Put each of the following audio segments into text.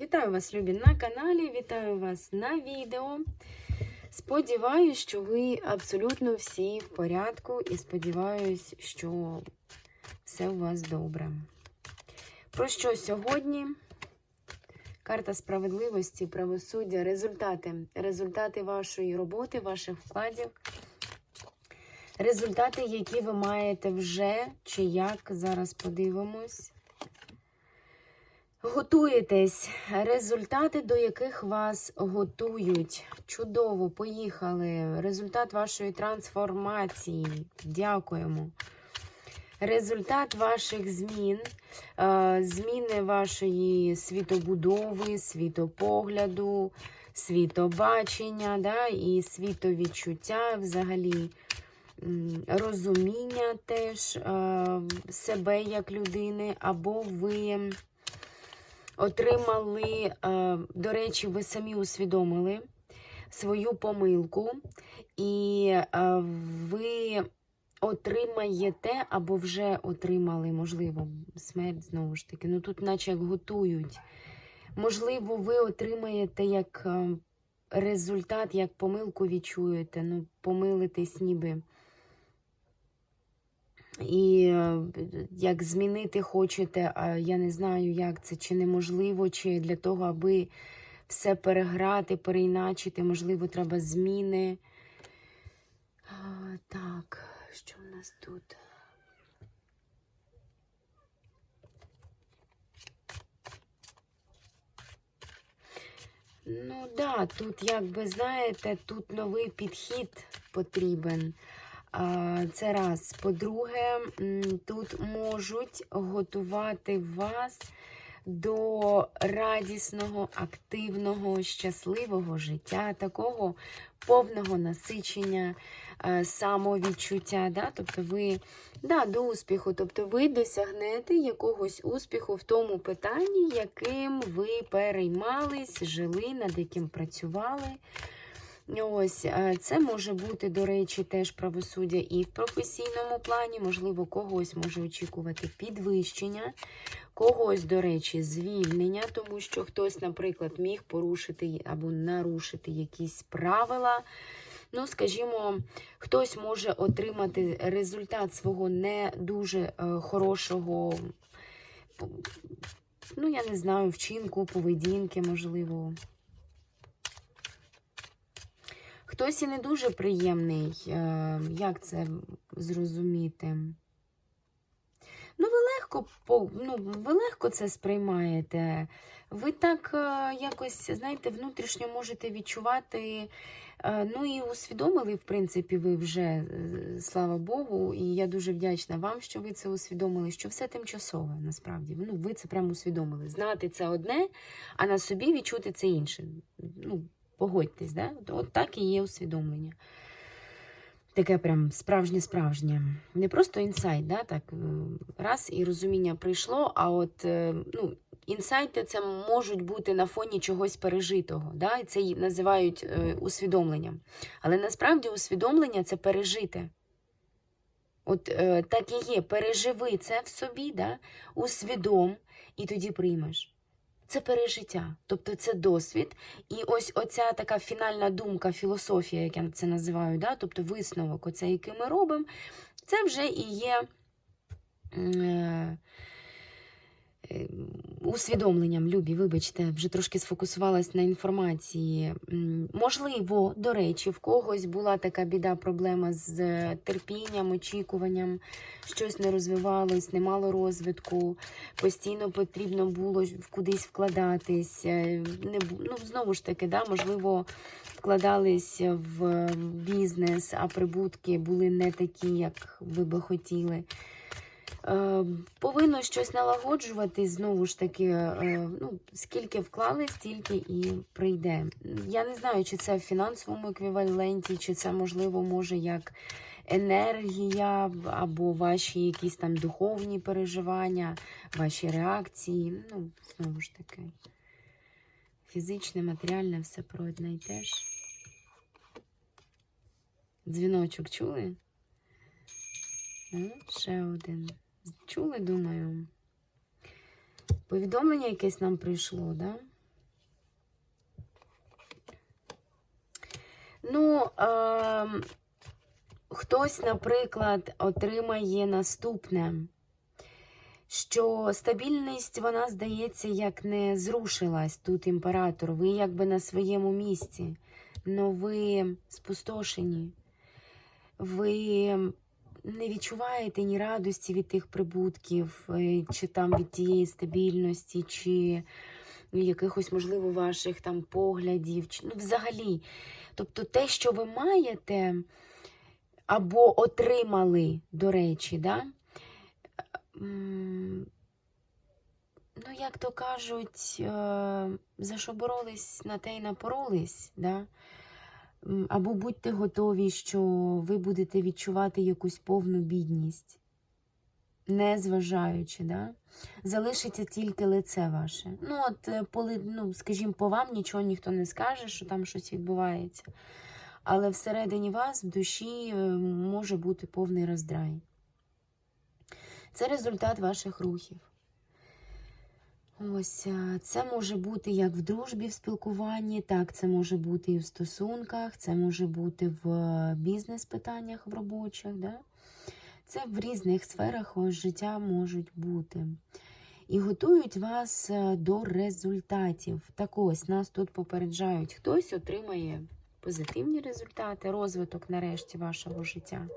Вітаю вас, любі, на каналі, вітаю вас на відео. Сподіваюсь, що ви абсолютно всі в порядку, і сподіваюсь, що все у вас добре. Про що сьогодні? Карта справедливості, правосуддя, результати. Результати вашої роботи, ваших вкладів. Результати, які ви маєте вже, чи як, зараз подивимось. Готуєтесь. Результати, до яких вас готують. Чудово, поїхали. Результат вашої трансформації. Дякуємо. Результат ваших змін, е, зміни вашої світобудови, світопогляду, світобачення, да, і світовідчуття взагалі. Розуміння теж е, себе як людини, або ви отримали, е, до речі, ви самі усвідомили свою помилку, і е, ви отримаєте або вже отримали, можливо, смерть знову ж таки. Ну тут, наче як готують. Можливо, ви отримаєте як е, результат, як помилку відчуєте, ну, помилитесь ніби. І е, як змінити хочете, а я не знаю, як це, чи неможливо, чи для того, аби все переграти, переіначити, можливо, треба зміни. Так, що в нас тут? Ну да, тут, як би знаєте, тут новий підхід потрібен. Це раз. По-друге, тут можуть готувати вас до радісного, активного, щасливого життя, такого повного насичення, е, самовідчуття. Да? Тобто ви да, до успіху, тобто ви досягнете якогось успіху в тому питанні, яким ви переймались, жили, над яким працювали. Ось е, це може бути, до речі, теж правосуддя і в професійному плані. Можливо, когось може очікувати підвищення, когось, до речі, звільнення, тому що хтось, наприклад, міг порушити або нарушити якісь правила. Ну, скажімо, хтось може отримати результат свого не дуже е, хорошого, ну, я не знаю, вчинку, поведінки, можливо. Хтось і не дуже приємний, е, як це зрозуміти? Ну, ви легко ну, ви легко це сприймаєте. Ви так е, якось, знаєте, внутрішньо можете відчувати, е, ну і усвідомили, в принципі, ви вже, слава Богу, і я дуже вдячна вам, що ви це усвідомили, що все тимчасове, насправді. Ну, ви це прямо усвідомили. Знати це одне, а на собі відчути це інше. Ну, Погодьтесь, да? от так і є усвідомлення. Таке прям справжнє-справжнє. Не просто інсайт, да? так, раз і розуміння прийшло, а от ну, інсайти це можуть бути на фоні чогось пережитого. Да? І це називають е, усвідомленням. Але насправді усвідомлення це пережити. От е, так і є, переживи це в собі, да? усвідом, і тоді приймеш. Це пережиття, тобто це досвід. І ось оця така фінальна думка, філософія, як я це називаю, да? тобто висновок, оце, який ми робимо, це вже і є е, усвідомленням, любі, вибачте, вже трошки сфокусувалась на інформації. Можливо, до речі, в когось була така біда, проблема з терпінням, очікуванням, щось не розвивалось, не мало розвитку, постійно потрібно було кудись вкладатись. е, Не, ну, знову ж таки, да, можливо, вкладались в бізнес, а прибутки були не такі, як ви би хотіли. Е, Повинно щось налагоджувати, знову ж таки, е, ну, скільки вклали, стільки і прийде. Я не знаю, чи це в фінансовому еквіваленті, чи це, можливо, може як енергія, або ваші якісь там духовні переживання, ваші реакції. Ну, знову ж таки, фізичне, матеріальне, все про одне і те ж. Дзвіночок чули? Ще один. Чули, думаю. Повідомлення якесь нам прийшло, да? Ну, е хтось, наприклад, отримає наступне, що стабільність, вона, здається, як не зрушилась тут імператор. Ви якби на своєму місці, но ви спустошені. Ви не відчуваєте ні радості від тих прибутків, е, чи там від тієї стабільності, чи якихось, можливо, ваших там поглядів, чи ну, взагалі. Тобто те, що ви маєте або отримали, до речі, да? Ну, як то кажуть, е, за що боролись, на те й напоролись, да? Або будьте готові, що ви будете відчувати якусь повну бідність, не зважаючи, да? залишиться тільки лице ваше. Ну, от, е, поли, ну, скажімо, по вам нічого ніхто не скаже, що там щось відбувається. Але всередині вас, в душі, е, може бути повний роздрай. Це результат ваших рухів. Ось е, це може бути як в дружбі, в спілкуванні, так, це може бути і в стосунках, це може бути в е, бізнес-питаннях в робочих. Да? Це в різних сферах життя можуть бути. І готують вас е, до результатів. Так ось нас тут попереджають, хтось отримає позитивні результати, розвиток нарешті вашого життя.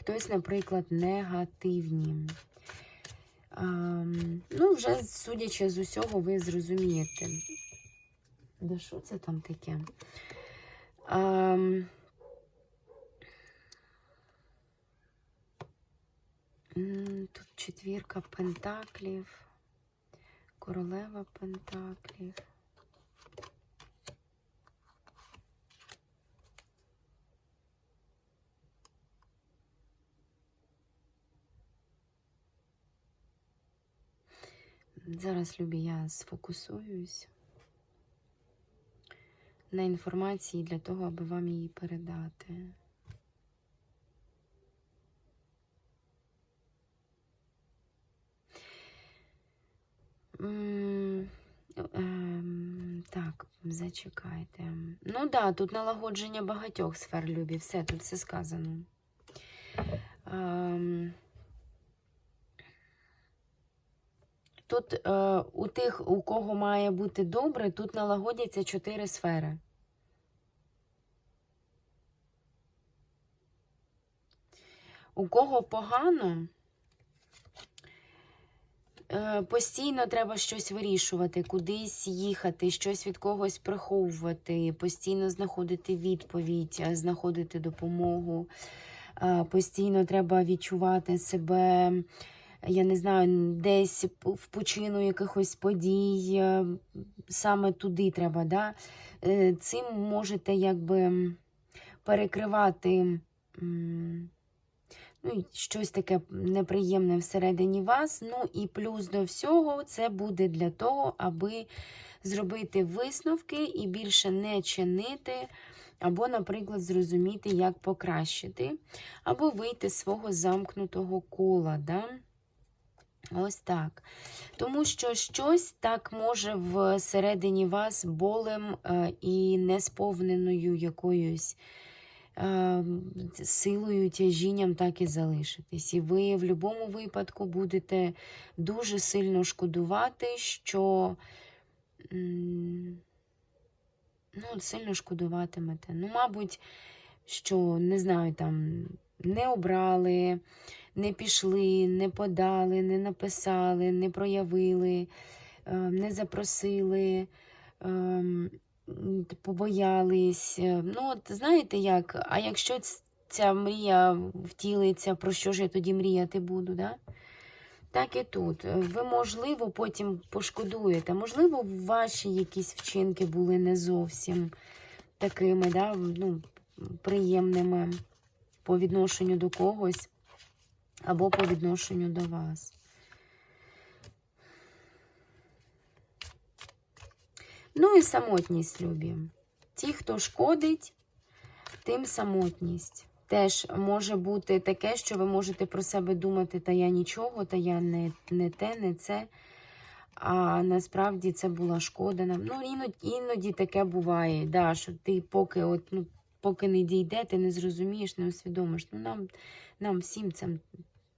Хтось, наприклад, негативні. Ну, вже судячи з усього, ви зрозумієте. Да що це там таке? А, тут четвірка пентаклів, королева пентаклів. Зараз, Любі, я сфокусуюсь на інформації для того, аби вам її передати. Ем, Так, зачекайте. Ну так, да, тут налагодження багатьох сфер Любі, все, тут все сказано. Тут е, у тих, у кого має бути добре, тут налагодяться чотири сфери. У кого погано, е, постійно треба щось вирішувати, кудись їхати, щось від когось приховувати, постійно знаходити відповідь, е, знаходити допомогу. Е, постійно треба відчувати себе я не знаю, десь в пучину якихось подій, е, саме туди треба. Да? Е, цим можете якби перекривати ну, щось таке неприємне всередині вас. Ну і плюс до всього, це буде для того, аби зробити висновки і більше не чинити. Або, наприклад, зрозуміти, як покращити, або вийти з свого замкнутого кола. Да? Ось так. Тому що щось так може всередині вас болем е, і несповненою якоюсь е, силою, тяжінням так і залишитись. І ви в будь-якому випадку будете дуже сильно шкодувати, що ну, сильно шкодуватимете. Ну, мабуть, що, не знаю, там не обрали не пішли, не подали, не написали, не проявили, е, не запросили, ем, побоялись. Е, ну, от знаєте як? А якщо ця мрія втілиться, про що ж я тоді мріяти буду? да? Так і тут. Ви, можливо, потім пошкодуєте. Можливо, ваші якісь вчинки були не зовсім такими, да, ну, приємними по відношенню до когось або по відношенню до вас. Ну і самотність любі. Ті, хто шкодить, тим самотність. Теж може бути таке, що ви можете про себе думати, та я нічого, та я не не те, не це. А насправді це була шкода. Ну, іноді іноді таке буває, да, що ти поки от, ну, поки не дійде, ти не зрозумієш, не усвідомиш. Ну, нам, нам всім це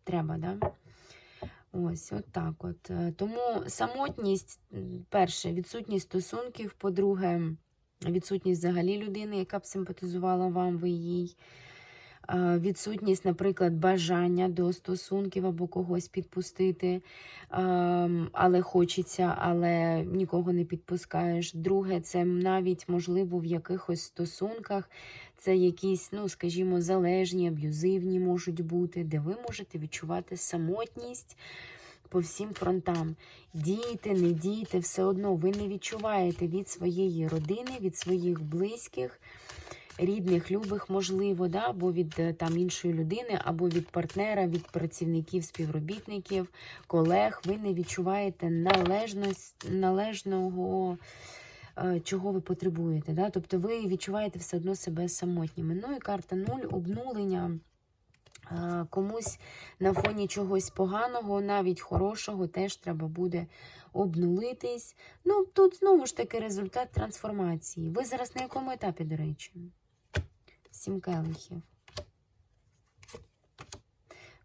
треба, да? Ось, от так от. Е, Тому самотність, перше, відсутність стосунків, по-друге, відсутність взагалі людини, яка б симпатизувала вам, ви їй. Е, Відсутність, наприклад, бажання до стосунків або когось підпустити, ем, але хочеться, але нікого не підпускаєш. Друге, це навіть можливо в якихось стосунках, це якісь, ну, скажімо, залежні, аб'юзивні можуть бути, де ви можете відчувати самотність по всім фронтам. Діти, не діти, все одно ви не відчуваєте від своєї родини, від своїх близьких рідних, любих, можливо, да, або від е, там іншої людини, або від партнера, від працівників, співробітників, колег, ви не відчуваєте належність, належного, е, чого ви потребуєте. Да? Тобто ви відчуваєте все одно себе самотніми. Ну і карта нуль, обнулення. Е, Комусь на фоні чогось поганого, навіть хорошого, теж треба буде обнулитись. Ну, тут знову ж таки результат трансформації. Ви зараз на якому етапі, до речі? Сім келихів.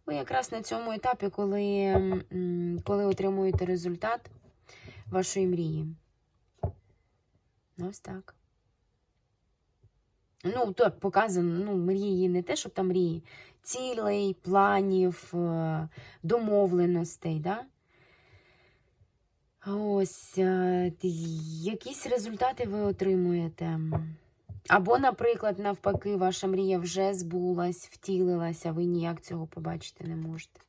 Ви якраз на цьому етапі, коли, коли отримуєте результат вашої мрії. Ось так. Ну, так показано, ну, мрії не те, що там мрії, цілей, планів, е, домовленостей, да? Ось, е, якісь результати ви отримуєте. Або, наприклад, навпаки, ваша мрія вже збулась, втілилася, ви ніяк цього побачити не можете.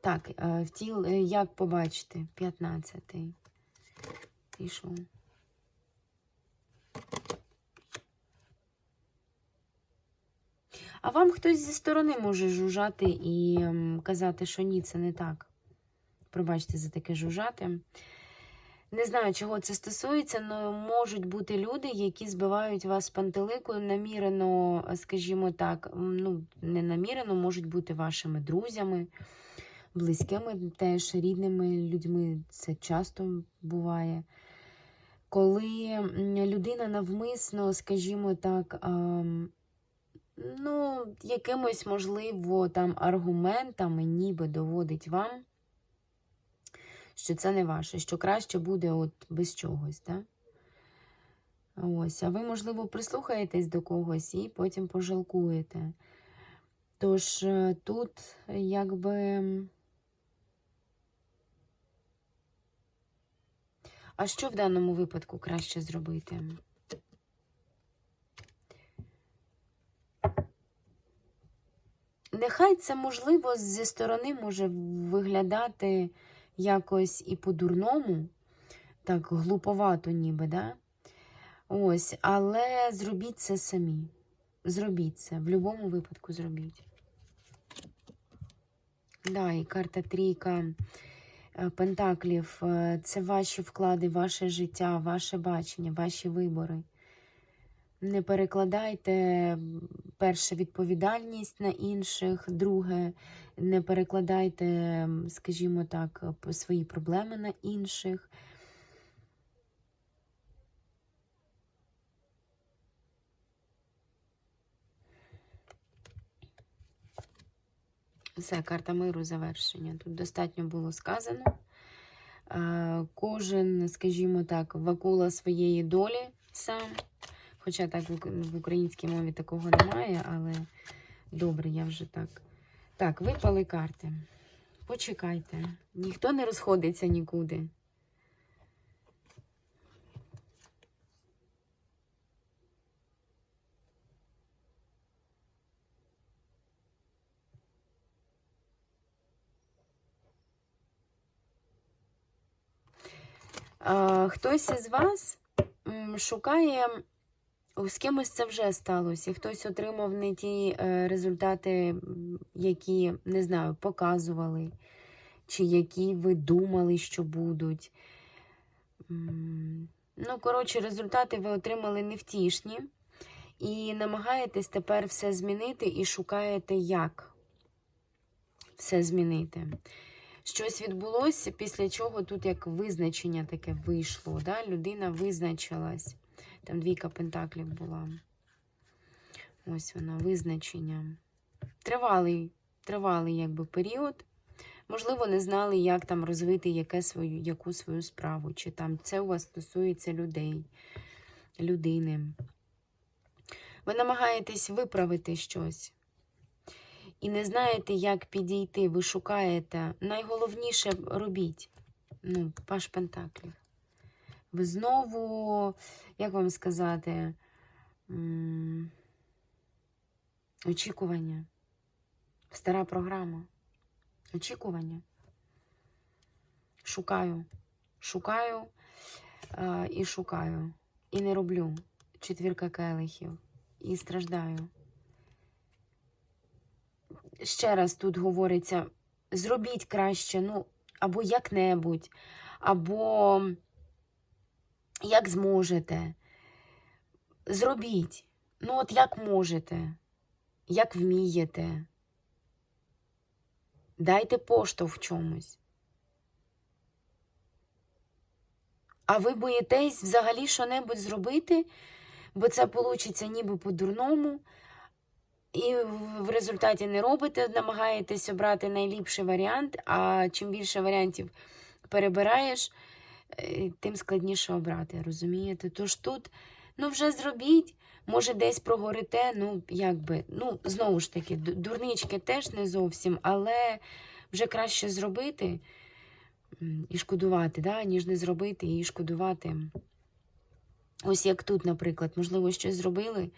Так, е, втіл, е, як побачити? 15-й. Пішов. А вам хтось зі сторони може жужжати і казати, що ні, це не так. Пробачте за таке жужжати. Не знаю, чого це стосується, але можуть бути люди, які збивають вас з пантелику намірено, скажімо так, ну, не намірено, можуть бути вашими друзями, близькими, теж рідними людьми. Це часто буває. Коли людина навмисно, скажімо так, ну, якимось, можливо, там аргументами ніби доводить вам, що це не ваше, що краще буде от без чогось, так? Ось, а ви, можливо, прислухаєтесь до когось і потім пожалкуєте. Тож е, тут, якби. А що в даному випадку краще зробити? Нехай це, можливо, зі сторони може виглядати якось і по-дурному, так глуповато ніби, да? Ось, але зробіть це самі. Зробіть це. В будь-якому випадку зробіть. Да, і карта трійка е, пентаклів е, це ваші вклади, ваше життя, ваше бачення, ваші вибори. Не перекладайте перше відповідальність на інших, друге, не перекладайте, скажімо так, п- свої проблеми на інших. Все, карта миру завершення. Тут достатньо було сказано. Е, Кожен, скажімо так, вакула своєї долі сам. Хоча так в українській мові такого немає, але добре, я вже так. Так, випали карти. Почекайте. Ніхто не розходиться нікуди. Хтось із вас шукає, з кимось це вже сталося. Хтось отримав не ті е, результати, які, не знаю, показували, чи які ви думали, що будуть. Ну, коротше, результати ви отримали невтішні. І намагаєтесь тепер все змінити і шукаєте, як все змінити. щось відбулося, після чого тут як визначення таке вийшло. Да? Людина визначилась. Там двійка пентаклів була. Ось вона, визначення. Тривалий, тривалий якби, період. Можливо, не знали, як там розвити яке свою, яку свою справу, чи там це у вас стосується людей, людини. Ви намагаєтесь виправити щось. І не знаєте, як підійти, ви шукаєте. Найголовніше робіть. Ну, Паш Пентаклів. Ви знову, як вам сказати, очікування. Стара програма. Очікування. Шукаю. Шукаю а, і шукаю. І не роблю. Четвірка келихів. І страждаю. Ще раз тут говориться: зробіть краще, ну, або як-небудь, або як зможете. Зробіть. Ну, от як можете, як вмієте. Дайте поштовх в чомусь. А ви боїтесь взагалі що-небудь зробити, бо це вийде ніби по-дурному, і в результаті не робите, намагаєтесь обрати найліпший варіант, а чим більше варіантів перебираєш, тим складніше обрати, розумієте? Тож тут, ну вже зробіть, може десь прогорите, ну якби, ну знову ж таки, дурнички теж не зовсім, але вже краще зробити і шкодувати, да, ніж не зробити і шкодувати. Ось як тут, наприклад, можливо, щось зробили,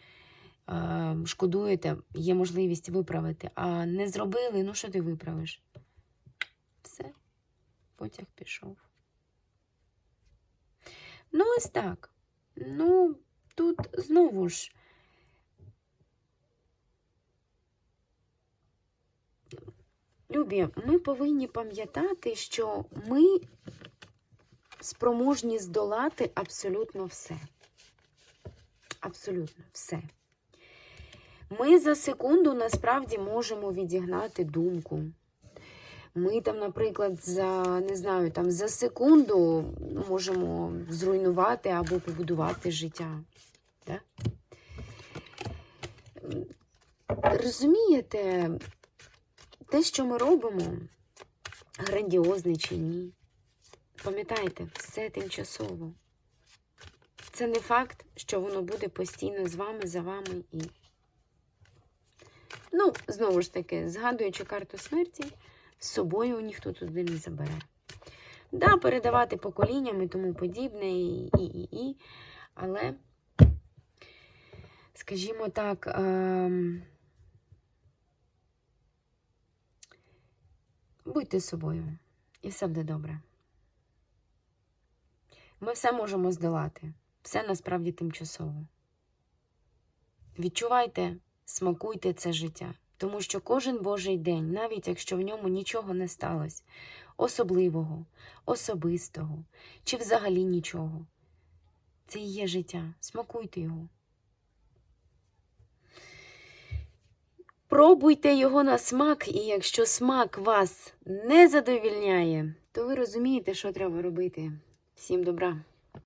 е, шкодуєте, є можливість виправити, а не зробили, ну що ти виправиш? Все, потяг пішов. Ну, ось так. Ну, тут знову ж. Любі, ми повинні пам'ятати, що ми спроможні здолати абсолютно все. Абсолютно все. Ми за секунду насправді можемо відігнати думку. Ми там, наприклад, за не знаю, там за секунду можемо зруйнувати або побудувати життя. Да? Розумієте, те, що ми робимо, грандіозне чи ні. Пам'ятайте, все тимчасово. Це не факт, що воно буде постійно з вами, за вами і. Ну, знову ж таки, згадуючи карту смерті, з собою ніхто туди не забере. Да, передавати поколінням і тому подібне, і, і, і, і. Але, скажімо так, ем... будьте собою, і все буде добре. Ми все можемо здолати. Все насправді тимчасово. Відчувайте, смакуйте це життя, тому що кожен Божий день, навіть якщо в ньому нічого не сталося, особливого, особистого чи взагалі нічого, це і є життя. Смакуйте його. Пробуйте його на смак, і якщо смак вас не задовільняє, то ви розумієте, що треба робити. Всім добра!